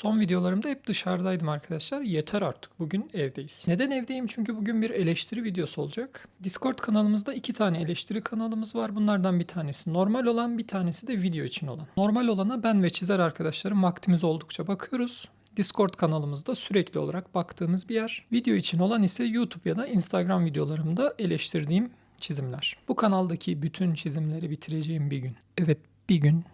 Son videolarımda hep dışarıdaydım arkadaşlar. Yeter artık. Bugün evdeyiz. Neden evdeyim? Çünkü bugün bir eleştiri videosu olacak. Discord kanalımızda iki tane eleştiri kanalımız var. Bunlardan bir tanesi normal olan, bir tanesi de video için olan. Normal olana ben ve çizer arkadaşlarım vaktimiz oldukça bakıyoruz. Discord kanalımızda sürekli olarak baktığımız bir yer. Video için olan ise YouTube ya da Instagram videolarımda eleştirdiğim çizimler. Bu kanaldaki bütün çizimleri bitireceğim bir gün. Evet bir gün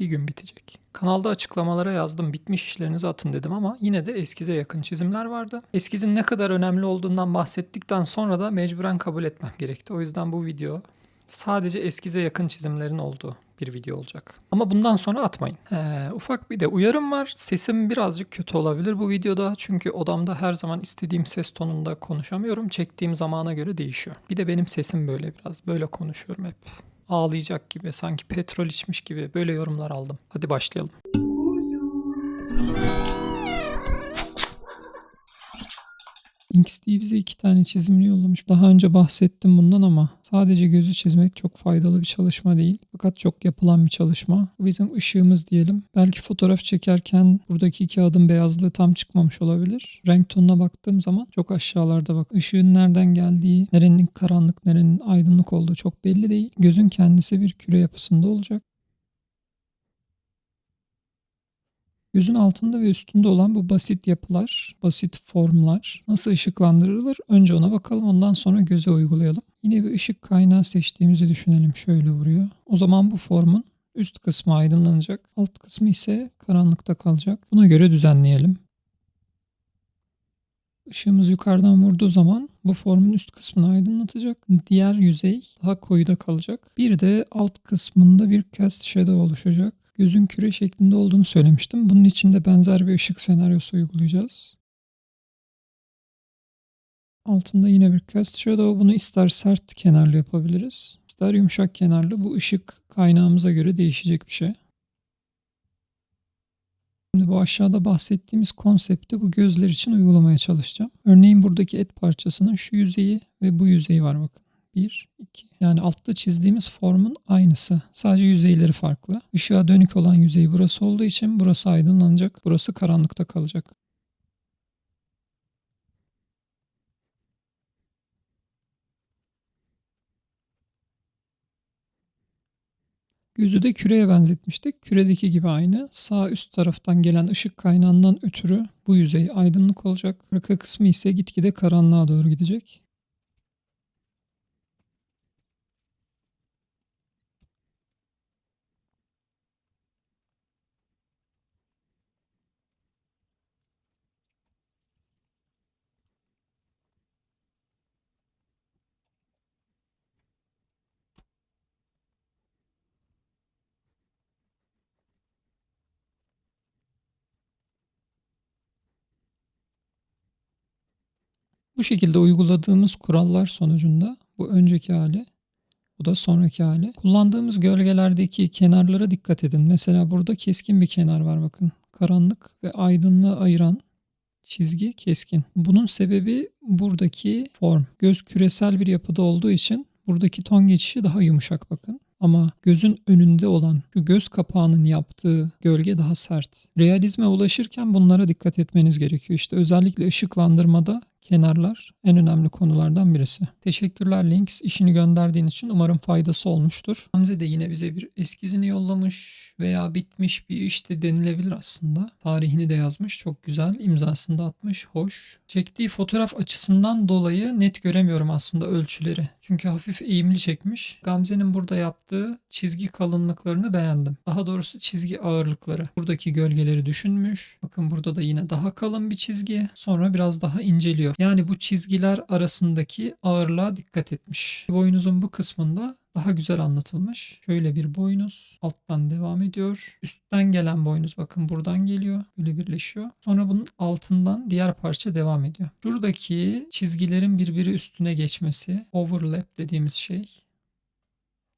bir gün bitecek. Kanalda açıklamalara yazdım bitmiş işlerinizi atın dedim ama yine de eskize yakın çizimler vardı. Eskizin ne kadar önemli olduğundan bahsettikten sonra da mecburen kabul etmem gerekti. O yüzden bu video sadece eskize yakın çizimlerin olduğu bir video olacak. Ama bundan sonra atmayın. Ee, ufak bir de uyarım var. Sesim birazcık kötü olabilir bu videoda. Çünkü odamda her zaman istediğim ses tonunda konuşamıyorum. Çektiğim zamana göre değişiyor. Bir de benim sesim böyle biraz. Böyle konuşuyorum hep. Ağlayacak gibi, sanki petrol içmiş gibi böyle yorumlar aldım. Hadi başlayalım. XD bize iki tane çizimli yollamış. Daha önce bahsettim bundan ama sadece gözü çizmek çok faydalı bir çalışma değil. Fakat çok yapılan bir çalışma. Bizim ışığımız diyelim. Belki fotoğraf çekerken buradaki kağıdın beyazlığı tam çıkmamış olabilir. Renk tonuna baktığım zaman çok aşağılarda bak. Işığın nereden geldiği, nerenin karanlık, nerenin aydınlık olduğu çok belli değil. Gözün kendisi bir küre yapısında olacak. Gözün altında ve üstünde olan bu basit yapılar, basit formlar nasıl ışıklandırılır? Önce ona bakalım ondan sonra göze uygulayalım. Yine bir ışık kaynağı seçtiğimizi düşünelim. Şöyle vuruyor. O zaman bu formun üst kısmı aydınlanacak. Alt kısmı ise karanlıkta kalacak. Buna göre düzenleyelim. Işığımız yukarıdan vurduğu zaman bu formun üst kısmını aydınlatacak. Diğer yüzey daha koyuda kalacak. Bir de alt kısmında bir cast shadow oluşacak gözün küre şeklinde olduğunu söylemiştim. Bunun için de benzer bir ışık senaryosu uygulayacağız. Altında yine bir cast shadow. Bunu ister sert kenarlı yapabiliriz. ister yumuşak kenarlı. Bu ışık kaynağımıza göre değişecek bir şey. Şimdi bu aşağıda bahsettiğimiz konsepti bu gözler için uygulamaya çalışacağım. Örneğin buradaki et parçasının şu yüzeyi ve bu yüzeyi var bakın. 1, 2. Yani altta çizdiğimiz formun aynısı. Sadece yüzeyleri farklı. Işığa dönük olan yüzey burası olduğu için burası aydınlanacak. Burası karanlıkta kalacak. Gözü de küreye benzetmiştik. Küredeki gibi aynı. Sağ üst taraftan gelen ışık kaynağından ötürü bu yüzey aydınlık olacak. Arka kısmı ise gitgide karanlığa doğru gidecek. Bu şekilde uyguladığımız kurallar sonucunda bu önceki hali, bu da sonraki hali. Kullandığımız gölgelerdeki kenarlara dikkat edin. Mesela burada keskin bir kenar var bakın. Karanlık ve aydınlığı ayıran çizgi keskin. Bunun sebebi buradaki form. Göz küresel bir yapıda olduğu için buradaki ton geçişi daha yumuşak bakın. Ama gözün önünde olan şu göz kapağının yaptığı gölge daha sert. Realizme ulaşırken bunlara dikkat etmeniz gerekiyor. İşte özellikle ışıklandırmada kenarlar en önemli konulardan birisi. Teşekkürler Links işini gönderdiğin için umarım faydası olmuştur. Hamze de yine bize bir eskizini yollamış veya bitmiş bir işte denilebilir aslında. Tarihini de yazmış çok güzel imzasını da atmış hoş. Çektiği fotoğraf açısından dolayı net göremiyorum aslında ölçüleri. Çünkü hafif eğimli çekmiş. Gamze'nin burada yaptığı çizgi kalınlıklarını beğendim. Daha doğrusu çizgi ağırlıkları. Buradaki gölgeleri düşünmüş. Bakın burada da yine daha kalın bir çizgi. Sonra biraz daha inceliyor. Yani bu çizgiler arasındaki ağırlığa dikkat etmiş. Boynuzun bu kısmında daha güzel anlatılmış. Şöyle bir boynuz alttan devam ediyor. Üstten gelen boynuz bakın buradan geliyor. Böyle birleşiyor. Sonra bunun altından diğer parça devam ediyor. Şuradaki çizgilerin birbiri üstüne geçmesi overlap dediğimiz şey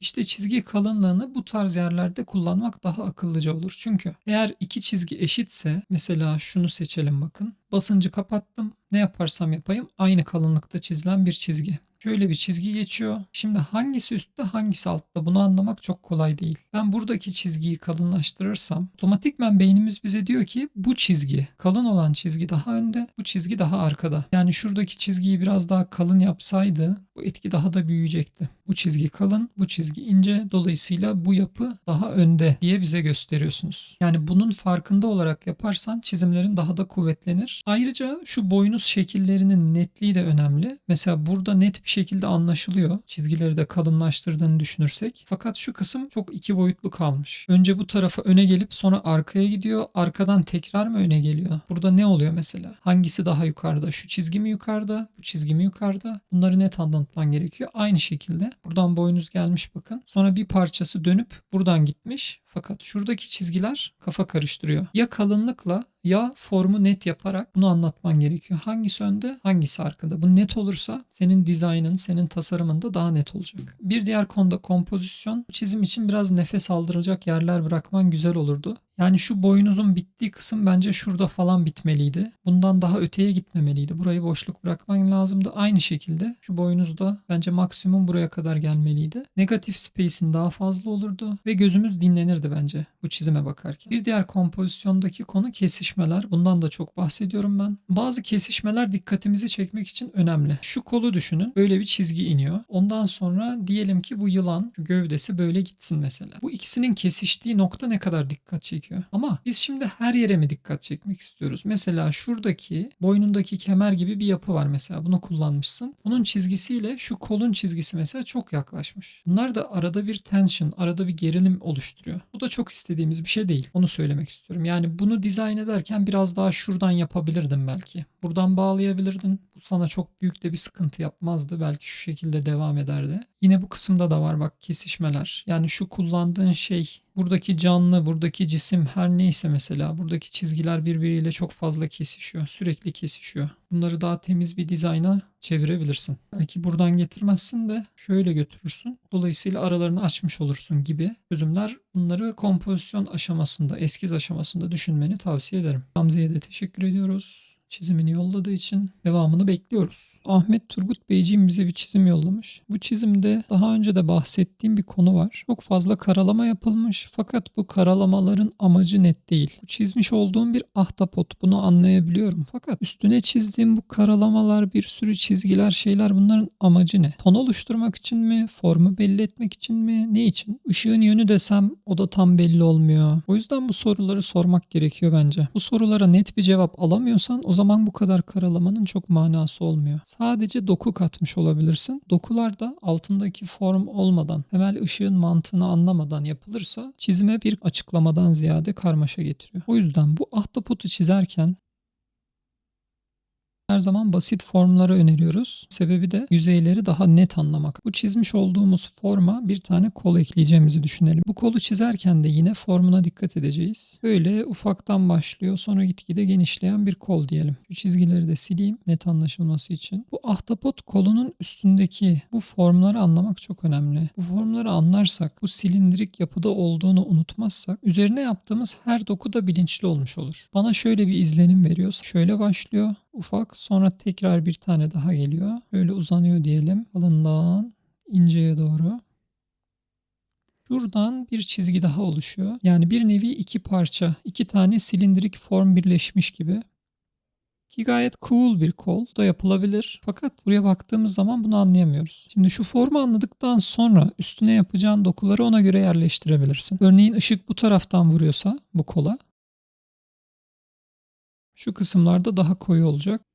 işte çizgi kalınlığını bu tarz yerlerde kullanmak daha akıllıca olur. Çünkü eğer iki çizgi eşitse mesela şunu seçelim bakın. Basıncı kapattım. Ne yaparsam yapayım aynı kalınlıkta çizilen bir çizgi. Şöyle bir çizgi geçiyor. Şimdi hangisi üstte hangisi altta bunu anlamak çok kolay değil. Ben buradaki çizgiyi kalınlaştırırsam otomatikmen beynimiz bize diyor ki bu çizgi kalın olan çizgi daha önde bu çizgi daha arkada. Yani şuradaki çizgiyi biraz daha kalın yapsaydı bu etki daha da büyüyecekti. Bu çizgi kalın, bu çizgi ince. Dolayısıyla bu yapı daha önde diye bize gösteriyorsunuz. Yani bunun farkında olarak yaparsan çizimlerin daha da kuvvetlenir. Ayrıca şu boynuz şekillerinin netliği de önemli. Mesela burada net bir şekilde anlaşılıyor. Çizgileri de kalınlaştırdığını düşünürsek. Fakat şu kısım çok iki boyutlu kalmış. Önce bu tarafa öne gelip sonra arkaya gidiyor. Arkadan tekrar mı öne geliyor? Burada ne oluyor mesela? Hangisi daha yukarıda? Şu çizgi mi yukarıda? Bu çizgi mi yukarıda? Bunları net anlatman gerekiyor. Aynı şekilde buradan boynuz gelmiş bakın. Sonra bir parçası dönüp buradan gitmiş. Fakat şuradaki çizgiler kafa karıştırıyor. Ya kalınlıkla ya formu net yaparak bunu anlatman gerekiyor. Hangisi önde, hangisi arkada. Bu net olursa senin dizaynın, senin tasarımın da daha net olacak. Bir diğer konuda kompozisyon. Çizim için biraz nefes aldıracak yerler bırakman güzel olurdu. Yani şu boynuzun bittiği kısım bence şurada falan bitmeliydi. Bundan daha öteye gitmemeliydi. Burayı boşluk bırakman lazımdı. Aynı şekilde şu boynuzda bence maksimum buraya kadar gelmeliydi. Negatif space'in daha fazla olurdu ve gözümüz dinlenirdi bence bu çizime bakarken. Bir diğer kompozisyondaki konu kesişmeler. Bundan da çok bahsediyorum ben. Bazı kesişmeler dikkatimizi çekmek için önemli. Şu kolu düşünün. Böyle bir çizgi iniyor. Ondan sonra diyelim ki bu yılan şu gövdesi böyle gitsin mesela. Bu ikisinin kesiştiği nokta ne kadar dikkat çekiyor. Ama biz şimdi her yere mi dikkat çekmek istiyoruz? Mesela şuradaki boynundaki kemer gibi bir yapı var mesela. Bunu kullanmışsın. Bunun çizgisiyle şu kolun çizgisi mesela çok yaklaşmış. Bunlar da arada bir tension, arada bir gerilim oluşturuyor. Bu da çok istediğimiz bir şey değil. Onu söylemek istiyorum. Yani bunu dizayn ederken biraz daha şuradan yapabilirdin belki. Buradan bağlayabilirdin. Sana çok büyük de bir sıkıntı yapmazdı. Belki şu şekilde devam ederdi. Yine bu kısımda da var bak kesişmeler. Yani şu kullandığın şey buradaki canlı, buradaki cisim her neyse mesela buradaki çizgiler birbiriyle çok fazla kesişiyor. Sürekli kesişiyor. Bunları daha temiz bir dizayna çevirebilirsin. Belki buradan getirmezsin de şöyle götürürsün. Dolayısıyla aralarını açmış olursun gibi çözümler. Bunları kompozisyon aşamasında, eskiz aşamasında düşünmeni tavsiye ederim. Gamze'ye de teşekkür ediyoruz çizimini yolladığı için devamını bekliyoruz. Ahmet Turgut Beyciğim bize bir çizim yollamış. Bu çizimde daha önce de bahsettiğim bir konu var. Çok fazla karalama yapılmış fakat bu karalamaların amacı net değil. Bu çizmiş olduğum bir ahtapot bunu anlayabiliyorum. Fakat üstüne çizdiğim bu karalamalar bir sürü çizgiler şeyler bunların amacı ne? Ton oluşturmak için mi? Formu belli etmek için mi? Ne için? Işığın yönü desem o da tam belli olmuyor. O yüzden bu soruları sormak gerekiyor bence. Bu sorulara net bir cevap alamıyorsan o zaman bu kadar karalamanın çok manası olmuyor. Sadece doku katmış olabilirsin. Dokular da altındaki form olmadan, temel ışığın mantığını anlamadan yapılırsa çizime bir açıklamadan ziyade karmaşa getiriyor. O yüzden bu ahtapotu çizerken her zaman basit formları öneriyoruz. Sebebi de yüzeyleri daha net anlamak. Bu çizmiş olduğumuz forma bir tane kol ekleyeceğimizi düşünelim. Bu kolu çizerken de yine formuna dikkat edeceğiz. Böyle ufaktan başlıyor sonra gitgide genişleyen bir kol diyelim. Şu çizgileri de sileyim net anlaşılması için. Bu ahtapot kolunun üstündeki bu formları anlamak çok önemli. Bu formları anlarsak, bu silindirik yapıda olduğunu unutmazsak üzerine yaptığımız her doku da bilinçli olmuş olur. Bana şöyle bir izlenim veriyor. Şöyle başlıyor ufak sonra tekrar bir tane daha geliyor. Böyle uzanıyor diyelim kalından inceye doğru. Şuradan bir çizgi daha oluşuyor. Yani bir nevi iki parça, iki tane silindirik form birleşmiş gibi. Ki gayet cool bir kol da yapılabilir. Fakat buraya baktığımız zaman bunu anlayamıyoruz. Şimdi şu formu anladıktan sonra üstüne yapacağın dokuları ona göre yerleştirebilirsin. Örneğin ışık bu taraftan vuruyorsa bu kola şu kısımlarda daha koyu olacak.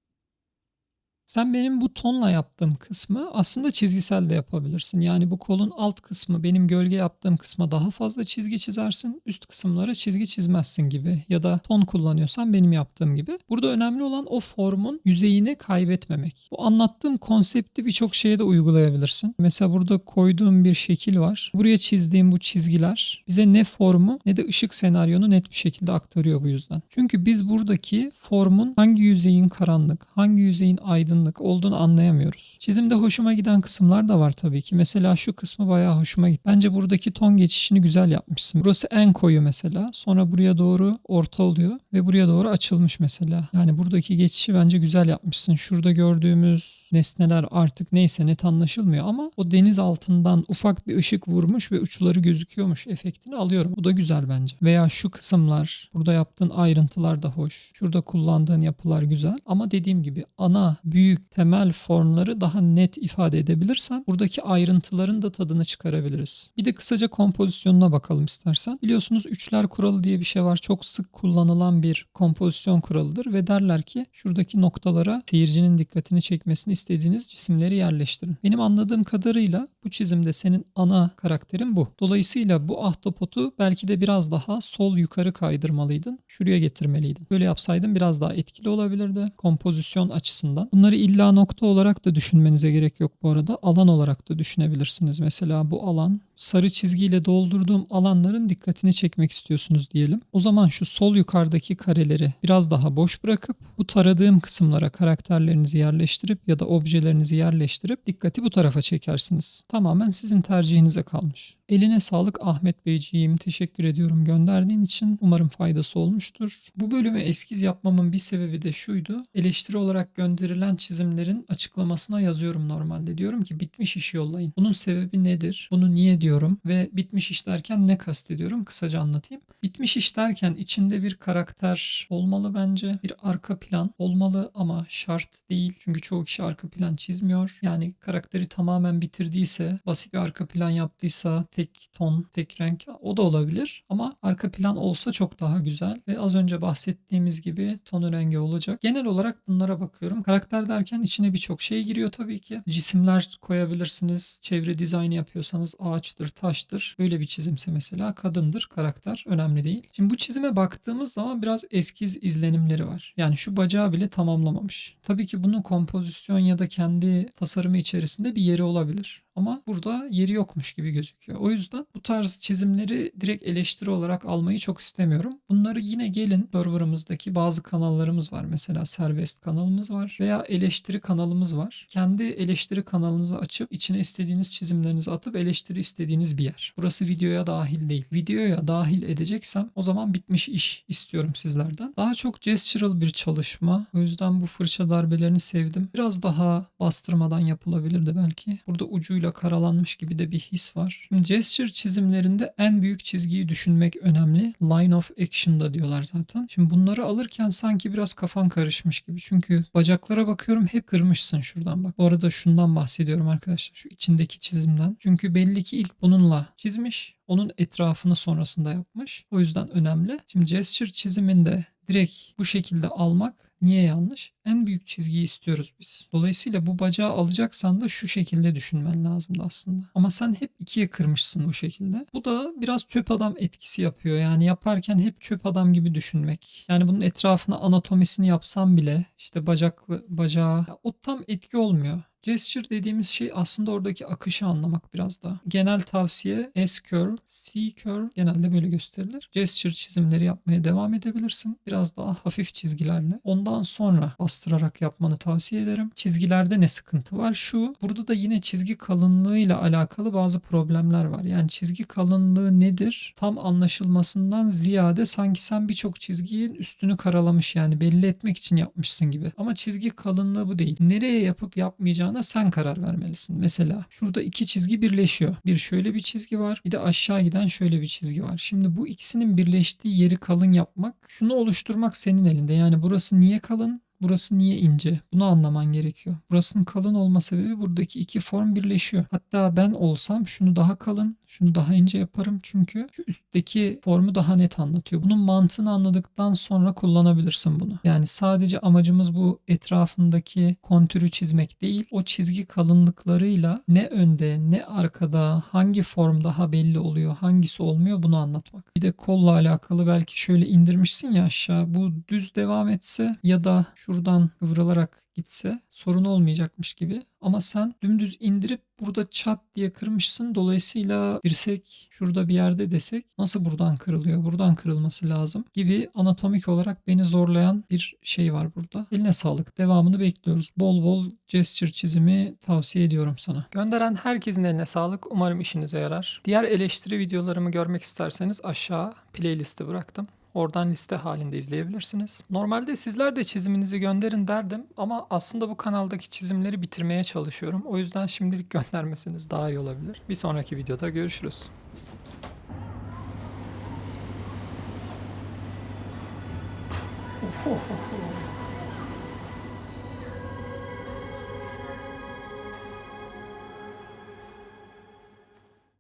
Sen benim bu tonla yaptığım kısmı aslında çizgisel de yapabilirsin. Yani bu kolun alt kısmı benim gölge yaptığım kısma daha fazla çizgi çizersin. Üst kısımlara çizgi çizmezsin gibi. Ya da ton kullanıyorsan benim yaptığım gibi. Burada önemli olan o formun yüzeyini kaybetmemek. Bu anlattığım konsepti birçok şeye de uygulayabilirsin. Mesela burada koyduğum bir şekil var. Buraya çizdiğim bu çizgiler bize ne formu ne de ışık senaryonu net bir şekilde aktarıyor bu yüzden. Çünkü biz buradaki formun hangi yüzeyin karanlık, hangi yüzeyin aydınlık aydınlık olduğunu anlayamıyoruz. Çizimde hoşuma giden kısımlar da var tabii ki. Mesela şu kısmı bayağı hoşuma gitti. Bence buradaki ton geçişini güzel yapmışsın. Burası en koyu mesela. Sonra buraya doğru orta oluyor ve buraya doğru açılmış mesela. Yani buradaki geçişi bence güzel yapmışsın. Şurada gördüğümüz nesneler artık neyse net anlaşılmıyor ama o deniz altından ufak bir ışık vurmuş ve uçları gözüküyormuş efektini alıyorum. Bu da güzel bence. Veya şu kısımlar, burada yaptığın ayrıntılar da hoş. Şurada kullandığın yapılar güzel. Ama dediğim gibi ana, büyük, temel formları daha net ifade edebilirsen buradaki ayrıntıların da tadını çıkarabiliriz. Bir de kısaca kompozisyonuna bakalım istersen. Biliyorsunuz üçler kuralı diye bir şey var. Çok sık kullanılan bir kompozisyon kuralıdır ve derler ki şuradaki noktalara seyircinin dikkatini çekmesini istediğiniz cisimleri yerleştirin. Benim anladığım kadarıyla bu çizimde senin ana karakterin bu. Dolayısıyla bu ahtapotu belki de biraz daha sol yukarı kaydırmalıydın. Şuraya getirmeliydin. Böyle yapsaydın biraz daha etkili olabilirdi kompozisyon açısından. Bunları illa nokta olarak da düşünmenize gerek yok bu arada. Alan olarak da düşünebilirsiniz. Mesela bu alan sarı çizgiyle doldurduğum alanların dikkatini çekmek istiyorsunuz diyelim. O zaman şu sol yukarıdaki kareleri biraz daha boş bırakıp bu taradığım kısımlara karakterlerinizi yerleştirip ya da objelerinizi yerleştirip dikkati bu tarafa çekersiniz. Tamamen sizin tercihinize kalmış. Eline sağlık Ahmet Beyciğim. Teşekkür ediyorum gönderdiğin için. Umarım faydası olmuştur. Bu bölüme eskiz yapmamın bir sebebi de şuydu. Eleştiri olarak gönderilen çizimlerin açıklamasına yazıyorum normalde. Diyorum ki bitmiş iş yollayın. Bunun sebebi nedir? Bunu niye diyorum? Ve bitmiş iş derken ne kastediyorum? Kısaca anlatayım. Bitmiş iş derken içinde bir karakter olmalı bence. Bir arka plan olmalı ama şart değil. Çünkü çoğu kişi arka plan çizmiyor. Yani karakteri tamamen bitirdiyse, basit bir arka plan yaptıysa, tek ton, tek renk o da olabilir. Ama arka plan olsa çok daha güzel ve az önce bahsettiğimiz gibi tonu rengi olacak. Genel olarak bunlara bakıyorum. Karakter derken içine birçok şey giriyor tabii ki. Cisimler koyabilirsiniz. Çevre dizaynı yapıyorsanız ağaçtır, taştır. Böyle bir çizimse mesela kadındır karakter. Önemli değil. Şimdi bu çizime baktığımız zaman biraz eskiz izlenimleri var. Yani şu bacağı bile tamamlamamış. Tabii ki bunun kompozisyon ya da kendi tasarımı içerisinde bir yeri olabilir. Ama burada yeri yokmuş gibi gözüküyor. O yüzden bu tarz çizimleri direkt eleştiri olarak almayı çok istemiyorum. Bunları yine gelin serverımızdaki bazı kanallarımız var. Mesela serbest kanalımız var veya eleştiri kanalımız var. Kendi eleştiri kanalınızı açıp içine istediğiniz çizimlerinizi atıp eleştiri istediğiniz bir yer. Burası videoya dahil değil. Videoya dahil edeceksem o zaman bitmiş iş istiyorum sizlerden. Daha çok gestural bir çalışma. O yüzden bu fırça darbelerini sevdim. Biraz daha bastırmadan yapılabilirdi belki. Burada ucuyla karalanmış gibi de bir his var. Gesture çizimlerinde en büyük çizgiyi düşünmek önemli. Line of action'da diyorlar zaten. Şimdi bunları alırken sanki biraz kafan karışmış gibi. Çünkü bacaklara bakıyorum hep kırmışsın şuradan bak. Bu arada şundan bahsediyorum arkadaşlar. Şu içindeki çizimden. Çünkü belli ki ilk bununla çizmiş. Onun etrafını sonrasında yapmış. O yüzden önemli. Şimdi gesture çiziminde direkt bu şekilde almak niye yanlış? En büyük çizgiyi istiyoruz biz. Dolayısıyla bu bacağı alacaksan da şu şekilde düşünmen lazımdı aslında. Ama sen hep ikiye kırmışsın bu şekilde. Bu da biraz çöp adam etkisi yapıyor. Yani yaparken hep çöp adam gibi düşünmek. Yani bunun etrafına anatomisini yapsam bile işte bacaklı bacağı o tam etki olmuyor. Gesture dediğimiz şey aslında oradaki akışı anlamak biraz da. Genel tavsiye S curve, C curve genelde böyle gösterilir. Gesture çizimleri yapmaya devam edebilirsin. Biraz daha hafif çizgilerle. Ondan sonra bastırarak yapmanı tavsiye ederim. Çizgilerde ne sıkıntı var? Şu, burada da yine çizgi kalınlığıyla alakalı bazı problemler var. Yani çizgi kalınlığı nedir? Tam anlaşılmasından ziyade sanki sen birçok çizgiyin üstünü karalamış yani belli etmek için yapmışsın gibi. Ama çizgi kalınlığı bu değil. Nereye yapıp yapmayacağına sen karar vermelisin. Mesela şurada iki çizgi birleşiyor. Bir şöyle bir çizgi var. Bir de aşağı giden şöyle bir çizgi var. Şimdi bu ikisinin birleştiği yeri kalın yapmak, şunu oluşturmak senin elinde. Yani burası niye kalın? Burası niye ince? Bunu anlaman gerekiyor. Burasının kalın olma sebebi buradaki iki form birleşiyor. Hatta ben olsam şunu daha kalın, şunu daha ince yaparım. Çünkü şu üstteki formu daha net anlatıyor. Bunun mantığını anladıktan sonra kullanabilirsin bunu. Yani sadece amacımız bu etrafındaki kontürü çizmek değil. O çizgi kalınlıklarıyla ne önde ne arkada hangi form daha belli oluyor, hangisi olmuyor bunu anlatmak. Bir de kolla alakalı belki şöyle indirmişsin ya aşağı. Bu düz devam etse ya da şuradan kıvrılarak gitse sorun olmayacakmış gibi. Ama sen dümdüz indirip burada çat diye kırmışsın. Dolayısıyla dirsek şurada bir yerde desek nasıl buradan kırılıyor? Buradan kırılması lazım gibi anatomik olarak beni zorlayan bir şey var burada. Eline sağlık. Devamını bekliyoruz. Bol bol gesture çizimi tavsiye ediyorum sana. Gönderen herkesin eline sağlık. Umarım işinize yarar. Diğer eleştiri videolarımı görmek isterseniz aşağı playlisti bıraktım. Oradan liste halinde izleyebilirsiniz. Normalde sizler de çiziminizi gönderin derdim ama aslında bu kanaldaki çizimleri bitirmeye çalışıyorum. O yüzden şimdilik göndermeseniz daha iyi olabilir. Bir sonraki videoda görüşürüz. Of, of, of.